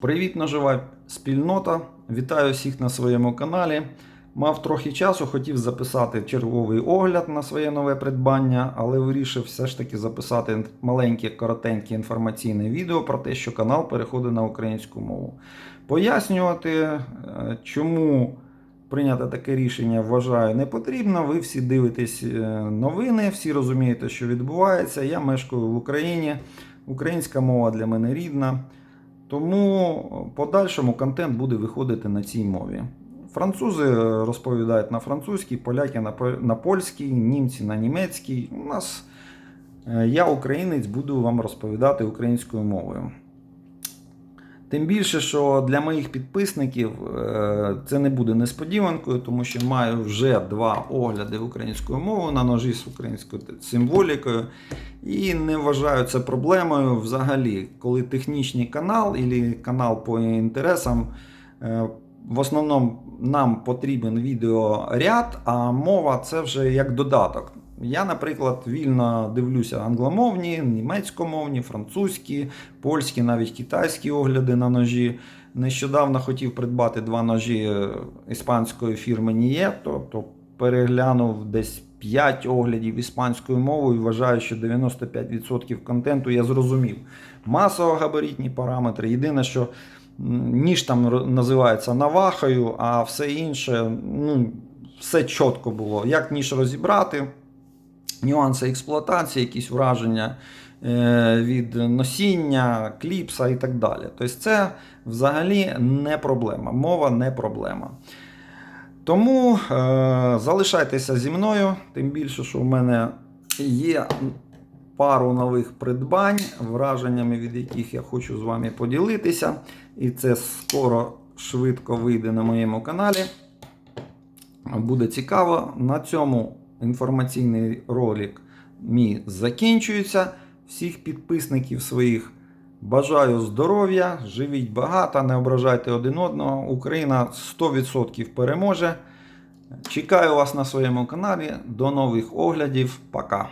Привіт, нажива спільнота! Вітаю всіх на своєму каналі. Мав трохи часу, хотів записати черговий огляд на своє нове придбання, але вирішив все ж таки записати маленьке, коротеньке інформаційне відео про те, що канал переходить на українську мову. Пояснювати, е, чому прийняти таке рішення, вважаю, не потрібно. Ви всі дивитесь е, новини, всі розумієте, що відбувається. Я мешкаю в Україні. Українська мова для мене рідна. Тому подальшому контент буде виходити на цій мові. Французи розповідають на французькій, поляки на, на польській, німці на німецькій. У нас е, я, українець, буду вам розповідати українською мовою. Тим більше, що для моїх підписників е, це не буде несподіванкою, тому що маю вже два огляди українською мовою на ножі з українською символікою. І не вважаю це проблемою взагалі, коли технічний канал або канал по інтересам. е, В основному нам потрібен відеоряд, а мова це вже як додаток. Я, наприклад, вільно дивлюся англомовні, німецькомовні, французькі, польські, навіть китайські огляди на ножі. Нещодавно хотів придбати два ножі е, іспанської фірми Nieto, тобто переглянув десь 5 оглядів іспанською мовою вважаю, що 95% контенту я зрозумів. Масово-габаритні параметри. Єдине, що ніж там називається навахою, а все інше, ну, все чітко було. Як ніж розібрати, нюанси експлуатації, якісь враження е, від носіння, кліпса і так далі. Тобто це взагалі не проблема. Мова не проблема. Тому е, залишайтеся зі мною, тим більше, що в мене є пару нових придбань, враженнями від яких я хочу з вами поділитися. І це скоро швидко вийде на моєму каналі. Буде цікаво. На цьому інформаційний ролик мій закінчується. Всіх підписників своїх бажаю здоров'я, живіть багато, не ображайте один одного. Україна 100% переможе. Чекаю вас на своєму каналі. До нових оглядів. Пока.